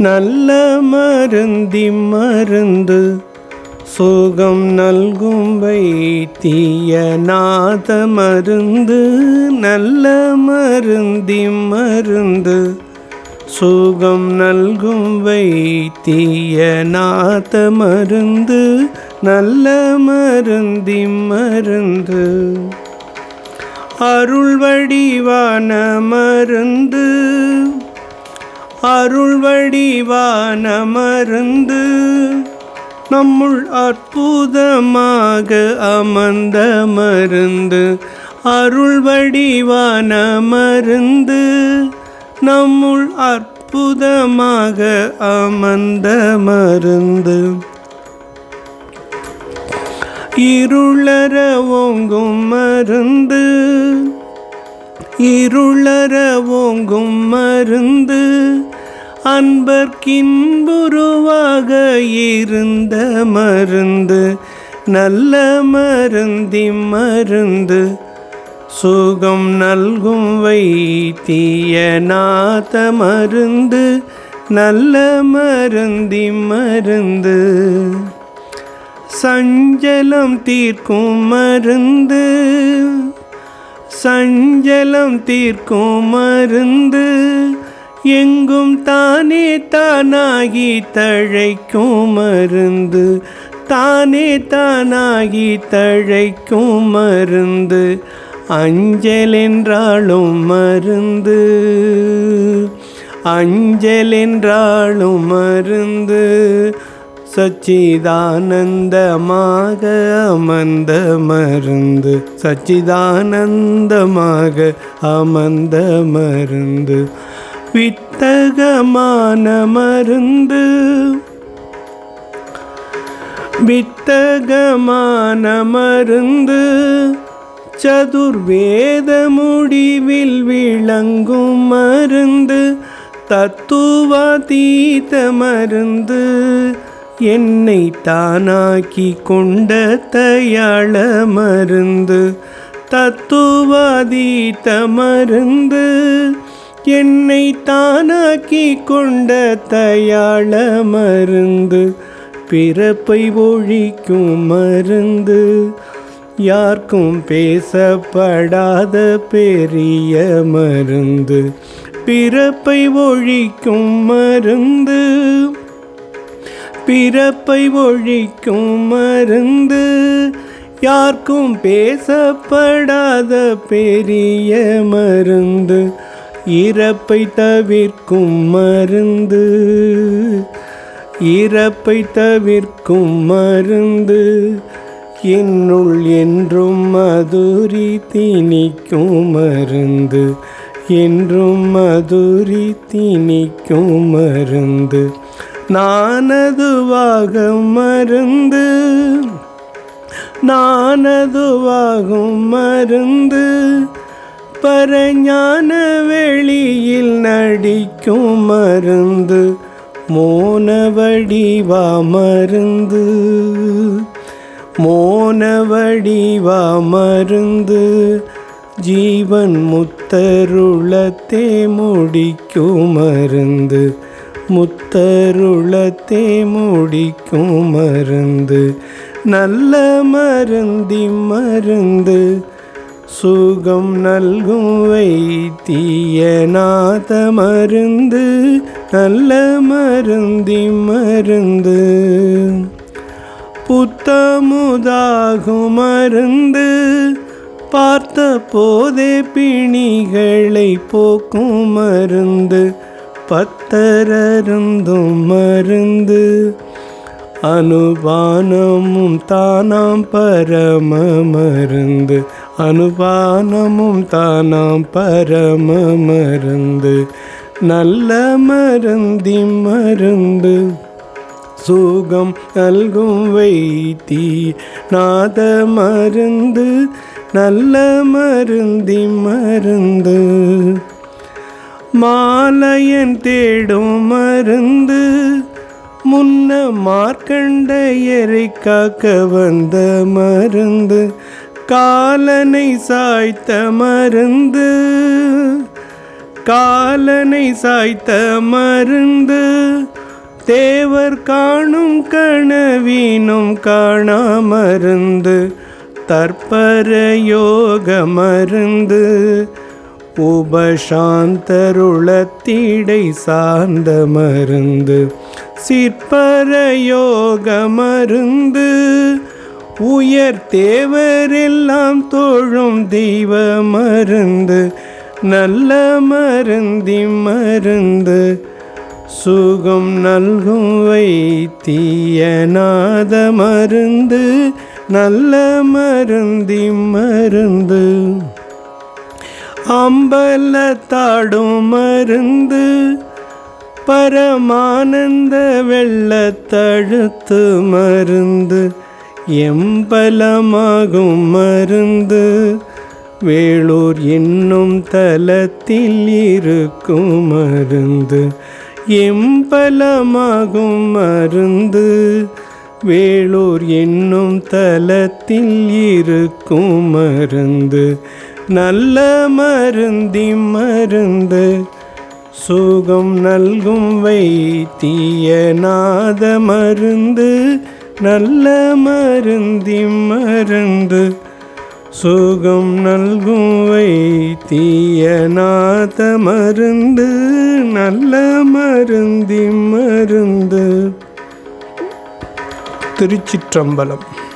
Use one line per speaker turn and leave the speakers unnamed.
நல்ல மருந்தி மருந்து சோகம் நல்கும் வைத்திய நாத மருந்து நல்ல மருந்தி மருந்து சோகம் நல்கும் வைத்திய நாத மருந்து நல்ல மருந்தி மருந்து. அருள் வடிவான மருந்து அருள் வடிவான மருந்து நம்முள் அற்புதமாக அமர்ந்த மருந்து அருள் வடிவான மருந்து நம்முள் அற்புதமாக அமர்ந்த மருந்து இருளற ஓங்கும் மருந்து இருளற ஓங்கும் மருந்து அன்பர்க்கின்புருவாக இருந்த மருந்து நல்ல மருந்தி மருந்து. சுகம் நல்கும் வைத்திய நாத மருந்து நல்ல மருந்தி மருந்து. சஞ்சலம் தீர்க்கும் மருந்து சஞ்சலம் தீர்க்கும் மருந்து. எங்கும் தானே தானாகி தழைக்கும் மருந்து. தானே தானாகி தழைக்கும் மருந்து. அஞ்சல் என்றாலும் மருந்து. அஞ்சல் என்றாலும் மருந்து. சச்சிதானந்தமாக அமர்ந்த மருந்து. சச்சிதானந்தமாக அமர்ந்த மருந்து. வித்தகமான மருந்து. வித்தகமான மருந்து. சதுர்வேத முடிவில் விளங்கும் மருந்து. தத்துவாதீத மருந்து. என்னை தானாக்கி கொண்ட தயாள மருந்து. தத்துவாதீத மருந்து. என்னை தானாக்கி கொண்ட தயாள மருந்து பிறப்பை ஒழிக்கும் மருந்து. யாருக்கும் பேசப்படாத பெரிய மருந்து பிறப்பை ஒழிக்கும் மருந்து. பிறப்பை ஒழிக்கும் மருந்து யாருக்கும் பேசப்படாத பெரிய மருந்து. இறப்பை தவிர்க்கும் மருந்து. இறப்பை தவிர்க்கும் மருந்து. என்னுள் என்றும் மதுரி திணிக்கும் மருந்து. என்றும் மதுரி திணிக்கும் மருந்து. நானதுவாக மருந்து. நானதுவாகும் மருந்து. பரஞான வெளியில் நடிக்கும் மருந்து மோனவடிவா மருந்து. மோனவடிவா மருந்து ஜீவன் முத்தருளத்தே முடிக்கும் மருந்து. முத்தருளத்தே முடிக்கும் மருந்து. நல்ல மருந்தி மருந்து சுகம் நல்கும் வைத்திய நாத மருந்து நல்ல மருந்தி மருந்து. புத்தமுதாகும் மருந்து பார்த்த போதே பிணிகளை போக்கும் மருந்து பத்தரருந்தும் மருந்து. அனுபானமும் தானாம் பரம மருந்து. அனுபானமும் தானாம் பரம மருந்து நல்ல மருந்தி மருந்து. சுகம் நல்கும் வைத்தி நாத மருந்து நல்ல மருந்தி மருந்து. மாலையன் தேடும் மருந்து முன்ன மார்க்கண்டையரை காக்க வந்த மருந்து. காலனை சாய்த்த மருந்து காலனை சாய்த்த மருந்து தேவர் காணும் கனவீனும் காணா மருந்து தற்பர யோக மருந்து உபசாந்தருளத்தீடை சார்ந்த மருந்து சிற்பர யோக மருந்து உயர் தேவரெல்லாம் தோழும் தெய்வ மருந்து நல்ல மருந்தி மருந்து. சுகம் நல்கும் வைத்தியநாத மருந்து நல்ல மருந்தி மருந்து. அம்பலத்தாடும் மருந்து பரமானந்த வெள்ளத்தழுத்து மருந்து. எம்பலமாகும் மருந்து வேளூர் என்னும் தலத்தில் இருக்கும் மருந்து. எம்பலமாகும் மருந்து வேளூர் என்னும் தலத்தில் இருக்கும் மருந்து. நல்ல மருந்தி மருந்து சுகம் நல்கும் வைத்தியநாத மருந்து நல்ல மருந்தி மருந்து சுகம் நல்கும் வைத்தியநாத மருந்து. நல்ல மருந்தி மருந்து. திருச்சிற்றம்பலம்.